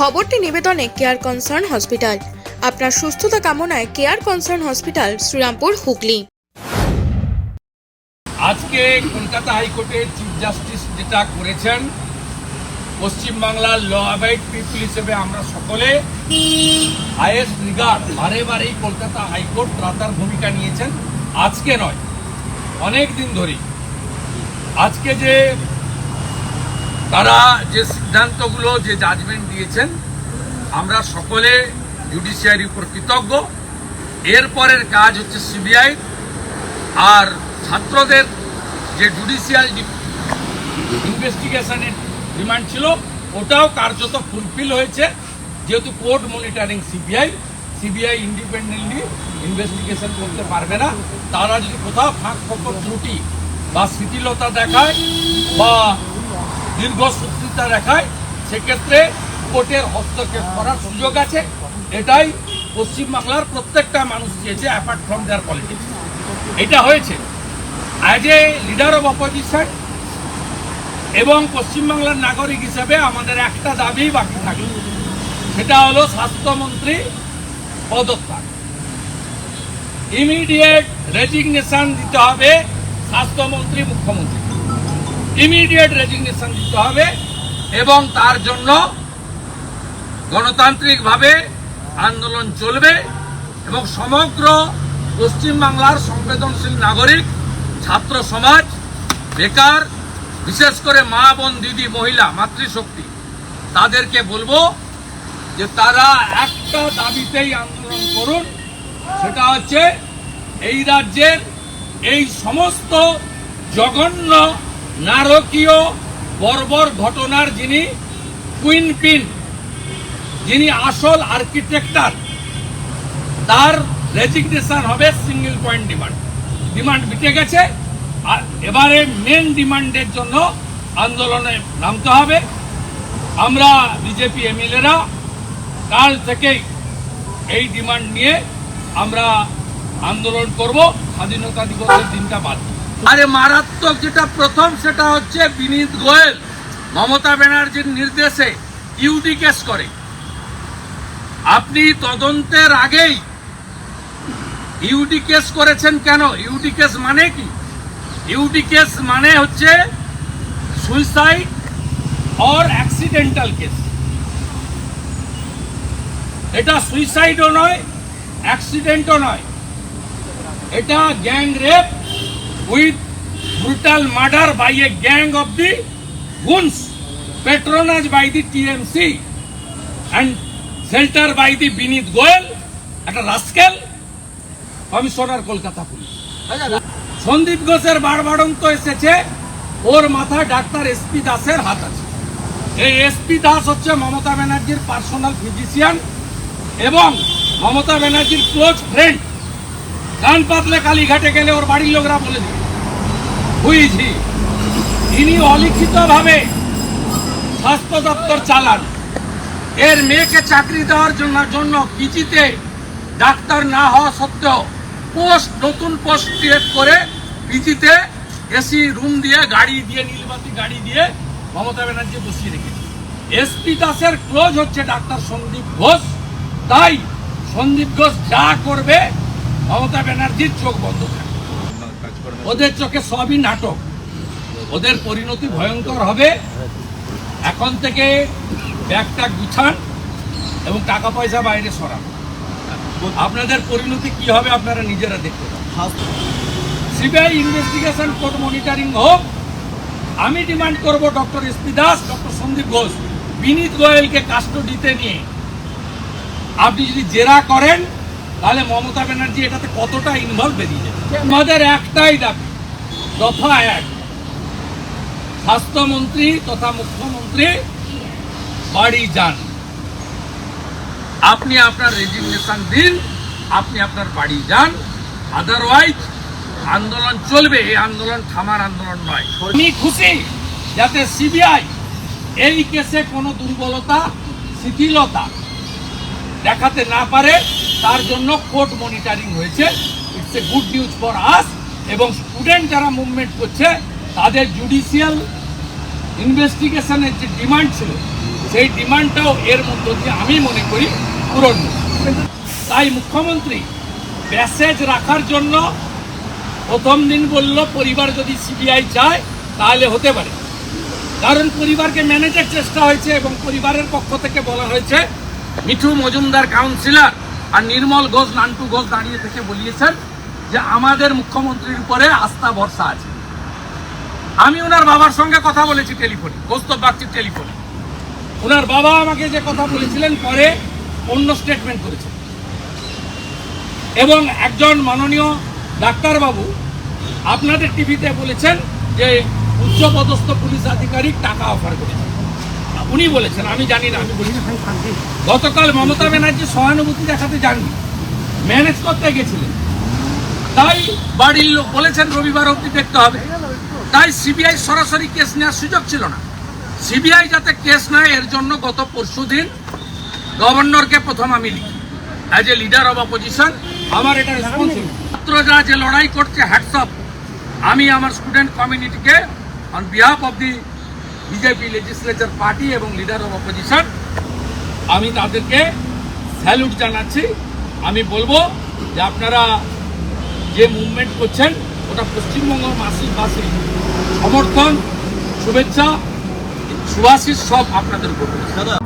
খবরটি নিবেদনে care concern hospital আপনার সুস্থতা কামনায় care concern hospital Serampore, Hooghly. আজকে কলকাতা হাইকোর্টের চিফ জাস্টিস যেটা করেছেন, পশ্চিমবাংলার ল অ্যাবাইড পিপল হিসেবে আমরা সকলে হাইয়েস্ট রিগার্ড বারে বারেই কলকাতা হাইকোর্ট ত্রাতার ভূমিকা নিয়েছেন। আজকে নয়, অনেক দিন ধরেই। আজকে যে তারা যে সিদ্ধান্তগুলো, যে জাজমেন্ট দিয়েছেন, আমরা সকলে জুডিশিয়ারির উপর কৃতজ্ঞ। এরপরের কাজ হচ্ছে সিবিআই আর ছাত্রদের যে জুডিশিয়াল ইনভেস্টিগেশনের ডিমান্ড ছিল, ওটাও কার্যত ফুলফিল হয়েছে। যেহেতু court monitoring CBI CBI independently investigation করতে পারবে না। তারা যদি কোথাও ফাঁক ফকর ত্রুটি বা শিথিলতা দেখায় বা দীর্ঘসূত্রিতা দেখায়, সেক্ষেত্রে কোর্টের হস্তক্ষেপ করার সুযোগ আছে। এটাই পশ্চিমবাংলার প্রত্যেকটা মানুষ চেয়েছে অ্যাপার্ট ফ্রম দেয়ার পলিটিক্স এটা হয়েছে। As a leader of opposition এবং পশ্চিমবাংলার নাগরিক হিসেবে আমাদের একটা দাবি বাকি থাকে। সেটা হলো স্বাস্থ্যমন্ত্রী পদত্যাগ। ইমিডিয়েট রেজিগনেশন দিতে হবে স্বাস্থ্যমন্ত্রী মুখ্যমন্ত্রী ইমিডিয়েট রেজিগনেশন দিতে হবে এবং তার জন্য গণতান্ত্রিকভাবে আন্দোলন চলবে এবং সমগ্র পশ্চিমবাংলার সংবেদনশীল নাগরিক, ছাত্র সমাজ, বেকার, বিশেষ করে মা, বোন, দিদি, মহিলা, মাতৃশক্তি, তাদেরকে বলব যে তারা একটা দাবিতেই আন্দোলন করুন। সেটা হচ্ছে এই রাজ্যের এই সমস্ত জঘন্য নারকীয় বর্বর ঘটনার যিনি কুইন পিন, যিনি আসল আর্কিটেক্টার, তার রেজিগনেশন হবে সিঙ্গেল পয়েন্ট ডিমান্ড ডিমান্ড মিটে গেছে, আর এবারে মেন ডিমান্ডের জন্য আন্দোলনে নামতে হবে। আমরা বিজেপি এমএলএরা কাল থেকেই এই ডিমান্ড নিয়ে আমরা আন্দোলন করব। স্বাধীনতা দিবসের দিনটা বাদ। আরে মারাত্মক যেটা প্রথম, সেটা হচ্ছে বিনীত গোয়েল, মমতা ব্যানার্জির নির্দেশে ইউডি কেস করে। আপনি তদন্তের আগেই ইউডি কেস করেছেন কেন? ইউডি কেস মানে কি? ইউডি কেস মানে হচ্ছে সুইসাইড অর অ্যাক্সিডেন্টাল কেস। এটা সুইসাইডও নয়, অ্যাক্সিডেন্টও নয়। এটা gang rape with brutal murder by a gang of the goons patronise by the TMC and shelter by the Vineet Goel একটা rascal commissioner Kolkata police Sandip ঘোষের বাড়বাড়ন্ত এসেছে, ওর মাথায় ডাক্তার এসপি দাসের হাত আছে। এই এসপি দাস হচ্ছে মমতা ব্যানার্জির পার্সোনাল ফিজিশিয়ান এবং মমতা ব্যানার্জির ক্লোজ ফ্রেন্ড কান পাতলে কালীঘাটে গেলে ওর বাড়ির লোকরা বলে দিবে। বুঝি ইনি অলিখিতভাবে স্বাস্থ্য দপ্তর চালান। এর মেয়েকে চাকরি দেওয়ার জন্য জন্য পিজিতে ডাক্তার না হওয়া সত্ত্বেও পোস্ট নতুন পোস্ট ক্রিয়েট করে পিজিতে এসি রুম দিয়ে গাড়ি দিয়ে নীলবাতি গাড়ি দিয়ে মমতা ব্যানার্জি বসিয়ে রেখেছে। এসপি দাসের ক্লোজ হচ্ছে ডাক্তার সন্দীপ ঘোষ। তাই সন্দীপ ঘোষ যা করবে মমতা ব্যানার্জির চোখ বন্ধ থাকবে ওদের চোখে সবই নাটক। ওদের পরিণতি ভয়ঙ্কর হবে। এখন থেকে ব্যাগটা গুছান এবং টাকা পয়সা বাইরে সরান। আপনাদের পরিণতি কি হবে আপনারা নিজেরা দেখতে সিবিআই ইনভেস্টিগেশন কোর্ট মনিটরিং হোক। আমি ডিমান্ড করব doctor SP Das, doctor Sandip Ghosh, Vineet গোয়েলকে কাস্টডিতে নিয়ে। আপনি যদি জেরা করেন তাহলে মমতা ব্যানার্জি এটাতে কতটা ইনভলভ বেরিয়ে যাবে আমাদের একটাই দাবি, দফা এক, স্বাস্থ্যমন্ত্রী তথা মুখ্যমন্ত্রী বাড়ি যান। আপনি আপনার রেজিগনেশন দিন, আপনি আপনার বাড়ি যান। আদারওয়াইজ আন্দোলন চলবে, এই আন্দোলন থামার আন্দোলন নয়। আমি খুশি যাতে সিবিআই এই কেসে কোনো দুর্বলতা, শিথিলতা দেখাতে না পারে। তার জন্য কোর্ট মনিটারিং হয়েছে। It's a good news for us এবং স্টুডেন্ট যারা মুভমেন্ট করছে, তাদের জুডিশিয়াল ইনভেস্টিগেশনের যে ডিমান্ড ছিল, সেই ডিমান্ডটাও এর মধ্য দিয়ে আমি মনে করি পূরণ তাই মুখ্যমন্ত্রী প্যাসেজ রাখার জন্য প্রথম দিন বলল, পরিবার যদি সিবিআই চায়, তাহলে হতে পারে। কারণ পরিবারকে ম্যানেজের চেষ্টা হয়েছে এবং পরিবারের পক্ষ থেকে বলা হয়েছে, মিঠু মজুমদার কাউন্সিলর আর নির্মল ঘোষ, নান্টু ঘোষ দাঁড়িয়ে থেকে বলিয়েছেন যে আমাদের মুখ্যমন্ত্রীর উপরে আস্থা, ভরসা আছে। আমি ওনার বাবার সঙ্গে কথা বলেছি টেলিফোনে কৌস্তব বাগচির টেলিফোনে। ওনার বাবা আমাকে যে কথা বলেছিলেন পরে অন্য স্টেটমেন্ট করেছেন। এবং একজন মাননীয় ডাক্তারবাবু আপনাদের টিভিতে বলেছেন যে উচ্চপদস্থ পুলিশ আধিকারিক টাকা অফার করেছেন। উনি বলেছেন, আমি জানি না। গতকাল মমতা ব্যানার্জি সহানুভূতি দেখাতে যাননি, ম্যানেজ করতে গেছিলেন। তাই বাড়ির লোক বলেছেন রবিবার অবধি দেখতে হবে। তাই সিবিআই সরাসরি কেস নেওয়ার সুযোগ ছিল না। সিবিআই যাতে কেস নেয়, এর জন্য গত পরশু দিন গভর্নরকে প্রথম আমি লিখি। As a leader of opposition আমার এটা ছাত্ররা যে লড়াই করছে হ্যাটসঅপ আমি আমার student কমিউনিটিকে on behalf of the BJP legislature party এবং লিডার অফ অপোজিশন আমি তাদেরকে স্যালুট জানাচ্ছি আমি বলব যে আপনারা যে মুভমেন্ট করছেন, ওটা পশ্চিমবঙ্গ মাসিকবাসী সমর্থন, শুভেচ্ছা সুভাষিস সব আপনাদের উপর রয়েছে।